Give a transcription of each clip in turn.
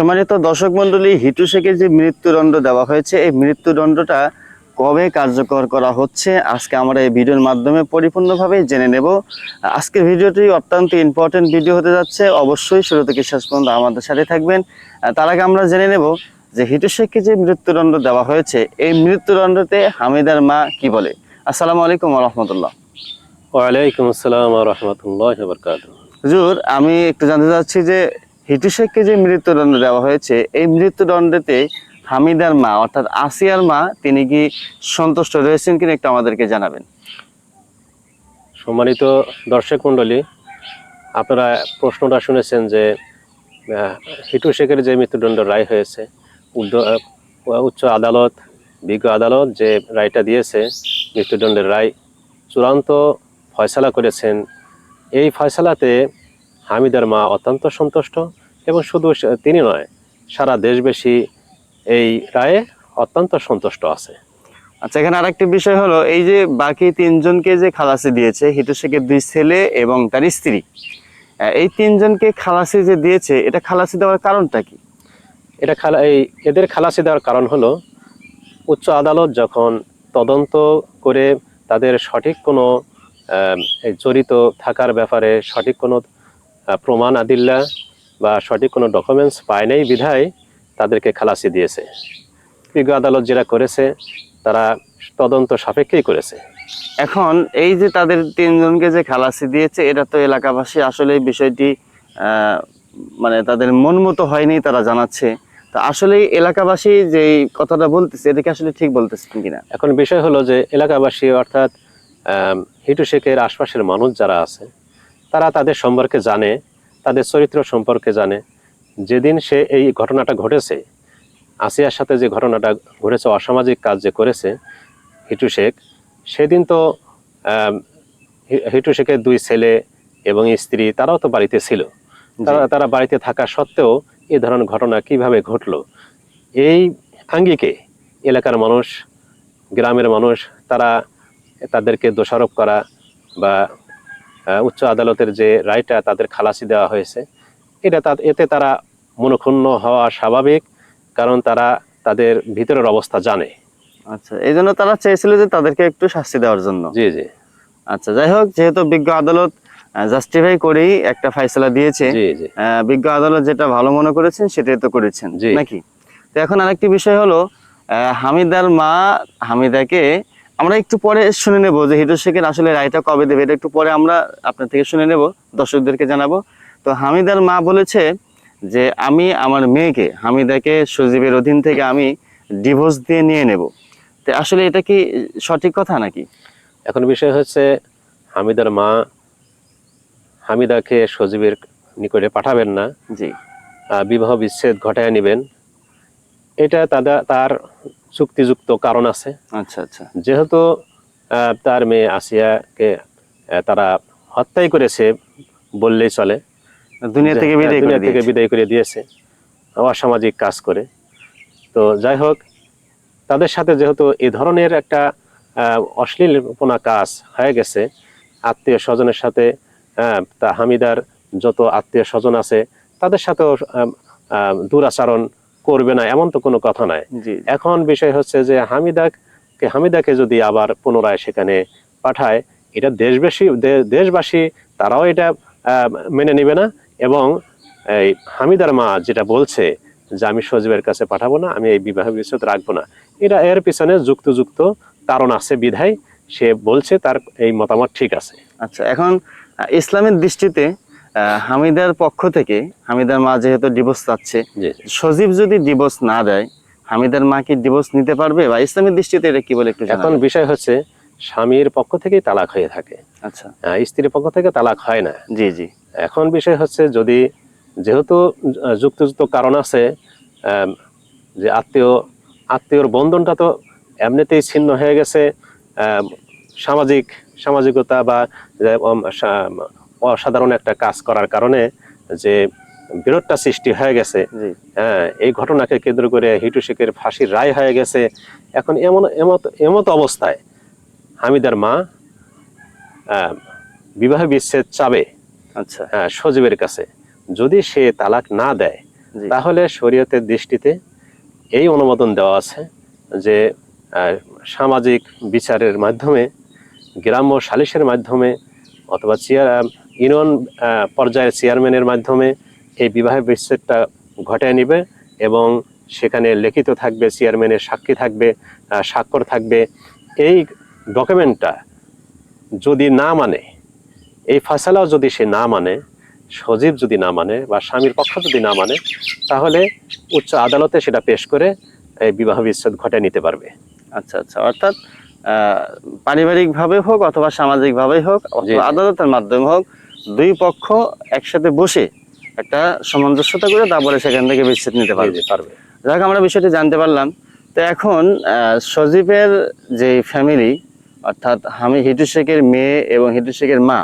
সম্মানিত দর্শক মন্ডলী হিটু শেখের যে মৃত্যুদণ্ড দেওয়া হয়েছে এই মৃত্যুদণ্ডটা কবে কার্যকর করা হচ্ছে আজকে আমরা এই ভিডিওর মাধ্যমে পরিপূর্ণভাবে জেনে নেব। আজকের ভিডিওটি অত্যন্ত ইম্পর্টেন্ট ভিডিও হতে যাচ্ছে অবশ্যই শুরু থেকে শেষ পর্যন্ত আমাদের সাথে থাকবেন। তার আগে আমরা জেনে নেব যে হিটু শেখকে যে মৃত্যুদণ্ড দেওয়া হয়েছে এই মৃত্যুদণ্ডতে হামিদার মা কি বলে? আসসালামু আলাইকুম রহমতুল্লাহ ওয়ালাইকুম আসসালাম রহমতুল্লাহ হুজুর আমি একটু জানতে চাচ্ছি যে হিটু শেখকে যে মৃত্যুদণ্ড দেওয়া হয়েছে, এই মৃত্যুদণ্ডতে হামিদার মা, অর্থাৎ আসিয়ার মা, তিনি কি সন্তুষ্ট রয়েছেন কিনা একটু আমাদেরকে জানাবেন। সম্মানিত দর্শক মণ্ডলী, আপনারা প্রশ্নটা শুনেছেন যে হিটু শেখের যে মৃত্যুদণ্ড রায় হয়েছে উচ্চ আদালত বিজ্ঞ আদালত যে রায়টা দিয়েছে, মৃত্যুদণ্ডের রায় চূড়ান্ত ফয়সালা করেছেন। এই ফয়সালাতে হামিদার মা অত্যন্ত সন্তুষ্ট। এবং শুধু তিনি নয় সারা দেশবাসী এই রায়ে অত্যন্ত সন্তুষ্ট আছে। আচ্ছা এখানে আরেকটি বিষয় হলো এই যে বাকি তিনজনকে যে খালাসি দিয়েছে হিটু শেখের দুই ছেলে এবং তার স্ত্রী এই তিনজনকে খালাসি যে দিয়েছে এটা খালাসি দেওয়ার কারণটা কি? এটা খালা এই এদের খালাসি দেওয়ার কারণ হলো উচ্চ আদালত যখন তদন্ত করে তাদের সঠিক কোনো জড়িত থাকার ব্যাপারে সঠিক কোনো প্রমাণ আদিল্লা বা সঠিক কোনো ডকুমেন্টস পায় নাই বিধায় তাদেরকে খালাসি দিয়েছে। বিজ্ঞ আদালত যেটা করেছে তারা তদন্ত সাপেক্ষেই করেছে। এখন এই যে তাদের তিনজনকে যে খালাসি দিয়েছে এটা তো এলাকাবাসী আসলে এই বিষয়টি মানে তাদের মন মতো হয়নি তারা জানাচ্ছে। তো আসলে এলাকাবাসী যে কথাটা বলতেছে এটা কি আসলে ঠিক বলতেছেন কিনা? এখন বিষয় হলো যে এলাকাবাসী অর্থাৎ হিটু শেখের আশপাশের মানুষ যারা আছে তারা তাদের সম্পর্কে জানে। তাদের চরিত্র সম্পর্কে জানে। যেদিন সে এই ঘটনাটা ঘটেছে আসিয়ার সাথে যে ঘটনাটা ঘটেছে অসামাজিক কাজ যে করেছে হিটু শেখ সেদিন তো হিটু শেখের দুই ছেলে এবং স্ত্রী তারাও তো বাড়িতে ছিল। তারা তারা বাড়িতে থাকা সত্ত্বেও এ ধরনের ঘটনা কীভাবে ঘটলো? এই আঙ্গিকে এলাকার মানুষ গ্রামের মানুষ তারা তাদেরকে দোষারোপ করা বা উচ্চ আদালতের যে রায়টা তাদের খালাসি দেওয়া হয়েছে এটা তা- এতে তারা মনক্ষুণ্ণ হওয়া স্বাভাবিক কারণ তারা তাদের ভিতরের অবস্থা জানে। আচ্ছা এই জন্য তারা চেয়েছিল যে তাদেরকে একটু শাস্তি দেওয়ার জন্য। জি জি। আচ্ছা যাই হোক যেহেতু বিজ্ঞ আদালত জাস্টিফাই করেই একটা ফাইসলা দিয়েছে জি জি। আহ, বিজ্ঞ আদালত যেটা ভালো মনে করেছেন সেটাই তো করেছেন জি। নাকি? তো এখন আরেকটি বিষয় হলো হামিদার মা হামিদাকে আমরা একটু পরে শুনে নেব যে হিটু শেখের আসলে রায়টা কবে দেবে। এটা একটু পরে আমরা আপনার থেকে শুনে নেব দর্শকদেরকে জানাব। তো হামিদার মা বলেছে যে আমি আমার মেয়েকে হামিদাকে সজীবের অধীন থেকে আমি ডিভোর্স দিয়ে নিয়ে নেব। তো আসলে এটা কি সঠিক কথা নাকি? এখন বিষয় হচ্ছে হামিদার মা হামিদাকে সজীবের নিকটে পাঠাবেন না। জি। বিবাহ বিচ্ছেদ ঘটায় নেবেন। এটা তাদের তার চুক্তিযুক্ত কারণ আছে। আচ্ছা আচ্ছা। যেহেতু তার মেয়ে আসিয়াকে তারা হত্যাই করেছে বললেই চলে। দুনিয়া থেকে বিদায় করে দুনিয়া থেকে দিয়েছে। বিদায় করে দিয়েছে। অসামাজিক কাজ করে। তো যাই হোক তাদের সাথে যেহেতু এই ধরনের একটা অশ্লীলপনা কাজ হয়ে গেছে আত্মীয় স্বজনের সাথে তা হামিদার যত আত্মীয় স্বজন আছে তাদের সাথেও দুরাচরণ করবে না এমন তো কোনো কথা নাই। এখন বিষয় হচ্ছে যে হামিদাকে হামিদাকে যদি আবার পুনরায় সেখানে পাঠায় এটা দেশবাসী দেশবাসী তারাও এটা মেনে নেবে না এবং এই হামিদার মা যেটা বলছে যে আমি সজীবের কাছে পাঠাবো না আমি এই বিবাহ বিচ্ছেদ রাখব না এটা এর পিছনে যুক্তযুক্ত কারণ আছে বিধায় সে বলছে তার এই মতামত ঠিক আছে। আচ্ছা এখন ইসলামের দৃষ্টিতে হামিদার পক্ষ থেকে হামিদার মা যেহেতু ডিভোর্স চাচ্ছে সজীব যদি ডিভোর্স না দেয় হামিদার মা কি ডিভোর্স নিতে পারবে? বা ইসলামের দৃষ্টিতে এটা কি বলে একটু এখন বিষয় হচ্ছে স্বামীর পক্ষ থেকেই তালাক হয়ে থাকে। আচ্ছা। স্ত্রীর পক্ষ থেকে তালাক হয় না। জি জি। এখন বিষয় হচ্ছে যদি যেহেতু যুক্তিযুক্ত কারণ আছে যে আত্মীয় আত্মীয়র বন্ধনটা তো এমনিতেই ছিন্ন হয়ে গেছে সামাজিক সামাজিকতা বা অসাধারণ একটা কাজ করার কারণে যে বিরোধটা সৃষ্টি হয়ে গেছে। হ্যাঁ এই ঘটনাকে কেন্দ্র করে হিটু শেখের ফাঁসির রায় হয়ে গেছে। এখন এমন এমত এমত অবস্থায় হামিদার মা বিবাহ বিচ্ছেদ চাবে আচ্ছা। হ্যাঁ, সজীবের কাছে। যদি সে তালাক না দেয় তাহলে শরীয়তের দৃষ্টিতে এই অনুমোদন দেওয়া আছে যে সামাজিক বিচারের মাধ্যমে গ্রাম্য সালিশের মাধ্যমে অথবা চেয়ার ইউনিয়ন পর্যায়ের চেয়ারম্যানের মাধ্যমে এই বিবাহ বিচ্ছেদটা ঘটায় নিবে এবং সেখানে লিখিত থাকবে চেয়ারম্যানের সাক্ষী থাকবে স্বাক্ষর থাকবে। এই ডকুমেন্টটা যদি না মানে এই ফয়সালাও যদি সে না মানে সজীব যদি না মানে বা স্বামীর পক্ষ যদি না মানে তাহলে উচ্চ আদালতে সেটা পেশ করে এই বিবাহ বিচ্ছেদ ঘটায় নিতে পারবে। আচ্ছা আচ্ছা অর্থাৎ পারিবারিক ভাবে হোক অথবা সামাজিক ভাবে হোক অথবা আদালতের মাধ্যমে হোক দুই পক্ষ একসাথে বসে একটা সামঞ্জস্যতা করে তারপরে সেখান থেকে বিচ্ছেদ নিতে পারবে। পারবে। যাক আমরা বিষয়টি জানতে পারলাম। তো এখন সজীবের যে ফ্যামিলি অর্থাৎ আমি হিটু শেখের মেয়ে এবং হিটু শেখের মা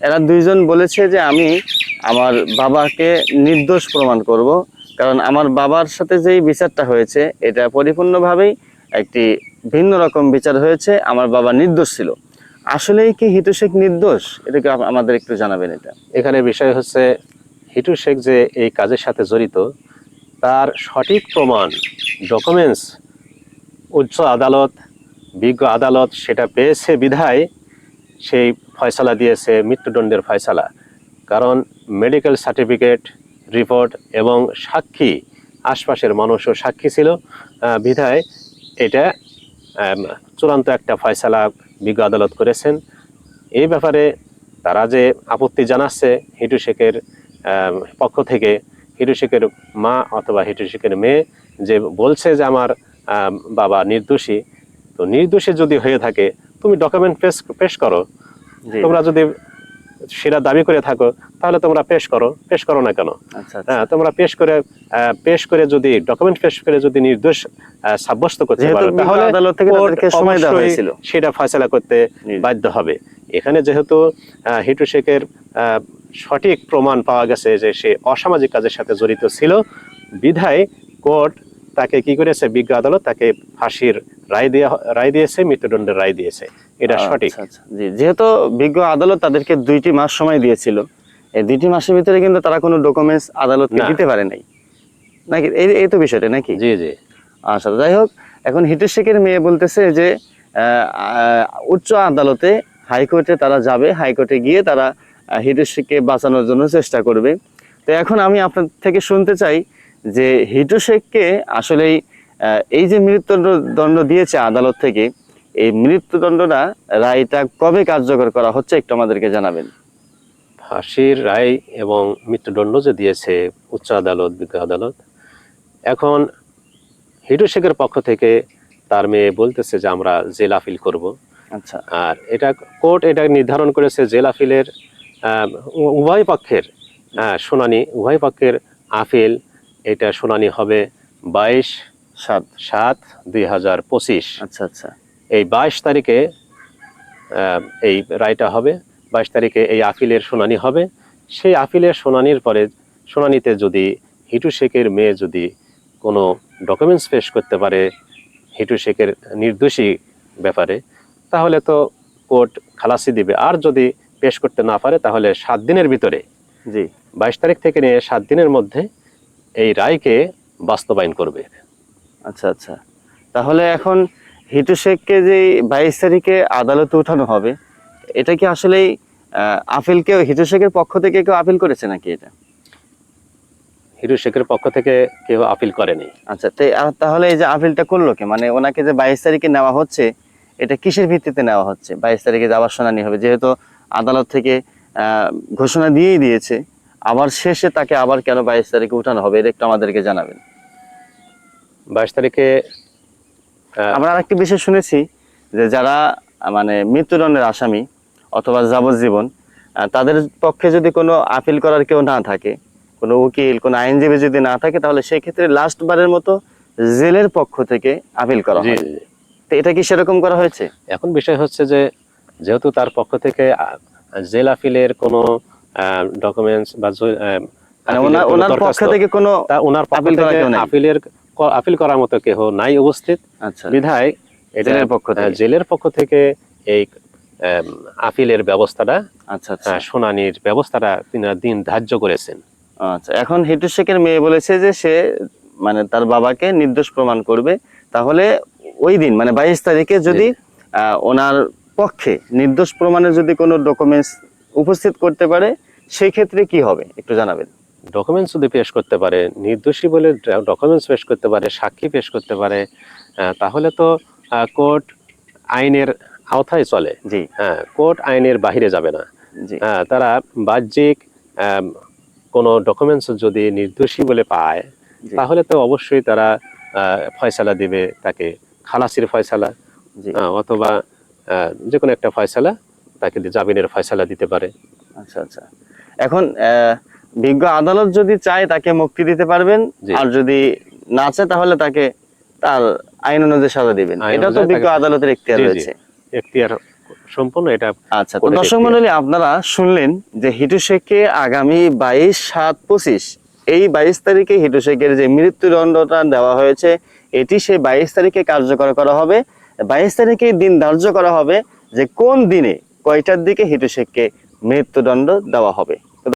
এরা দুইজন বলেছে যে আমি আমার বাবাকে নির্দোষ প্রমাণ করব। কারণ আমার বাবার সাথে যেই বিচারটা হয়েছে এটা পরিপূর্ণভাবেই একটি ভিন্ন রকম বিচার হয়েছে। আমার বাবা নির্দোষ ছিল। আসলেই কি হিটু শেখ নির্দোষ? এটাকে আমাদের একটু জানাবেন এটা। এখানে বিষয় হচ্ছে, হিটু শেখ যে এই কাজের সাথে জড়িত, তার সঠিক প্রমাণ ডকুমেন্টস উচ্চ আদালত, বিজ্ঞ আদালত সেটা পেয়েছে বিধায়, সেই ফয়সালা দিয়েছে, মৃত্যুদণ্ডের ফয়সালা। কারণ মেডিকেল সার্টিফিকেট রিপোর্ট এবং সাক্ষী, আশপাশের মানুষও সাক্ষী ছিল বিধায় এটা চূড়ান্ত একটা ফয়সালা বিজ্ঞ আদালত করেছেন। এই ব্যাপারে তারা যে আপত্তি জানাচ্ছে হিটু শেখের পক্ষ থেকে হিটু শেখের মা অথবা হিটু শেখের মেয়ে যে বলছে যে আমার বাবা নির্দোষী তো নির্দোষী যদি হয়ে থাকে তুমি ডকুমেন্ট পেশ পেশ করো। তোমরা যদি সেটা দাবি করে থাকো তাহলে তোমরা পেশ করো। পেশ করো না কেন? আচ্ছা আচ্ছা। হ্যাঁ তোমরা পেশ করে পেশ করে যদি ডকুমেন্ট পেশ করে যদি নির্দোষ সাব্যস্ত করতে পারো তাহলে আদালত থেকে তাদেরকে সময় দেওয়া হয়েছিল। সেটা ফয়সালা করতে বাধ্য হবে। এখানে যেহেতু হিটু শেখের আহ, সঠিক প্রমাণ পাওয়া গেছে যে সে অসামাজিক কাজের সাথে জড়িত ছিল বিধায় কোর্ট তাকে কি করেছে? বিজ্ঞ আদালত তাকে ফাঁসির রায় দিয়ে রায় দিয়েছে মৃত্যুদণ্ডের রায় দিয়েছে। এটা সঠিক। আচ্ছা, আচ্ছা। জি যেহেতু বিজ্ঞ আদালত তাদেরকে দুইটি মাস সময় দিয়েছিল এই দুইটি মাসের ভিতরে কিন্তু তারা কোনো ডকুমেন্টস আদালতকে। দিতে পারে নাই। নাকি? এই এই তো বিষয়টা নাকি? জি জি। আচ্ছা যাই হোক এখন হিটু শেখের মেয়ে বলতেছে যে উচ্চ আদালতে হাইকোর্টে তারা যাবে হাইকোর্টে গিয়ে তারা আহ, শেখকে বাঁচানোর জন্য চেষ্টা করবে। তো এখন আমি আপনার থেকে শুনতে চাই যে হিটু শেখকে আসলেই এই যে মৃত্যুদণ্ড দিয়েছে আদালত থেকে এই মৃত্যুদণ্ডটা রায়টা কবে কার্যকর করা হচ্ছে একটু আমাদেরকে জানাবেন। ফাঁসির রায় এবং মৃত্যুদণ্ড যে দিয়েছে উচ্চ আদালত বিজ্ঞ আদালত এখন হিটু শেখের পক্ষ থেকে তার মেয়ে বলতেছে যে আমরা জেল আপিল করব। আচ্ছা। আর এটা কোর্ট এটা নির্ধারণ করেছে জেল আপিলের উভয় পক্ষের শুনানি উভয় পক্ষের আপিল এটা শুনানি হবে বাইশ সাত সাত দুই হাজার পঁচিশ। আচ্ছা আচ্ছা। এই বাইশ তারিখে এই রায়টা হবে বাইশ তারিখে এই আপিলের শুনানি হবে। সেই আপিলের শুনানির পরে শুনানিতে যদি হিটু শেখের মেয়ে যদি কোনো ডকুমেন্টস পেশ করতে পারে হিটু শেখের নির্দোষী ব্যাপারে তাহলে তো কোর্ট খালাসি দিবে। আর যদি পেশ করতে না পারে তাহলে সাত দিনের ভিতরে। জি। বাইশ তারিখ থেকে নিয়ে সাত দিনের মধ্যে এই রায়কে বাস্তবায়ন করবে। আচ্ছা আচ্ছা। তাহলে এখন হিটু শেখকে যে বাইশ তারিখে আদালতে উঠানো হবে এটা কি আসলেই আহ, আপিল কেউ হিটু শেখের পক্ষ থেকে কেউ আপিল করেছে নাকি এটা? হিটু শেখের পক্ষ থেকে কেউ আপিল করেনি। আচ্ছা তাহলে এই যে আপিলটা করল কে? মানে ওনাকে যে বাইশ তারিখে নেওয়া হচ্ছে এটা কিসের ভিত্তিতে নেওয়া হচ্ছে? বাইশ তারিখে যাওয়ার শুনানি হবে যেহেতু আদালত থেকে আহ, ঘোষণা দিয়েই দিয়েছে। আবার শেষে তাকে আবার কেন বাইশ তারিখে উঠানো হবে? এটা একটু আমাদেরকে জানাবেন। বাইশ তারিখে আমরা আরেকটি বিষয় শুনেছি যে যারা মানে মৃত্যুদণ্ডের আসামি অথবা যাবজ্জীবন তাদের পক্ষে যদি কোনো আপিল করার কেউ না থাকে কোনো উকিল কোনো আইনজীবী যদি না থাকে তাহলে সেক্ষেত্রে লাস্ট বারের মতো জেলের পক্ষ থেকে আপিল করা হয়। তো এটা কি সেরকম করা হয়েছে? এখন বিষয় হচ্ছে যে যেহেতু তার পক্ষ থেকে জেল আপিলের কোনো ডকুমেন্টস বা ওনার পক্ষ থেকে কোনো ওনার পক্ষ থেকে। আপিলের আপিল করার মতো কেহ নাই উপস্থিত। আচ্ছা। বিধায় জেলের পক্ষ থেকে। জেলের পক্ষ থেকে এই আপিলের ব্যবস্থাটা আচ্ছা আচ্ছা। শুনানির ব্যবস্থাটা তিনি দিন ধার্য করেছেন। আচ্ছা এখন হিটু শেখের মেয়ে বলেছে যে সে মানে তার বাবাকে নির্দোষ প্রমাণ করবে। তাহলে ওই দিন মানে বাইশ তারিখে যদি ওনার পক্ষে নির্দোষ প্রমাণের যদি কোনো ডকুমেন্টস উপস্থিত করতে পারে সেই ক্ষেত্রে কি হবে? একটু জানাবেন। ডকুমেন্টস যদি পেশ করতে পারে নির্দোষী বলে ডকুমেন্টস পেশ করতে পারে সাক্ষী পেশ করতে পারে তাহলে তো কোর্ট আইনের আওতায় চলে। জি। হ্যাঁ কোর্ট আইনের বাহিরে যাবে না। হ্যাঁ তারা বাহ্যিক কোনো ডকুমেন্টস যদি নির্দোষী বলে পায় তাহলে তো অবশ্যই তারা ফয়সালা দিবে তাকে খালাসির ফয়সালা। অথবা আহ, যে কোনো একটা ফয়সালা তাকে জামিনের ফয়সালা দিতে পারে। আচ্ছা আচ্ছা। এখন আহ, বিজ্ঞ আদালত যদি চায় তাকে মুক্তি দিতে পারবেন আর যদি না চায় তাহলে তাকে তার আইন অনুযায়ী সাজা দিবেন। এটা তো বিজ্ঞ আদালতের এখতিয়ার। রয়েছে। এখতিয়ার সম্পূর্ণ এটা আচ্ছা তো দর্শক। মন্ডলী আপনারা শুনলেন যে হিটু শেখকে আগামী বাইশ সাত পঁচিশ এই বাইশ তারিখে হিটু শেখের যে মৃত্যুদণ্ডটা দেওয়া হয়েছে এটি সেই বাইশ তারিখে কার্যকর করা হবে। বাইশ তারিখে দিন ধার্য করা হবে যে কোন দিনে কয়টার দিকে হিটু শেখকে মৃত্যুদণ্ড দেওয়া হবে?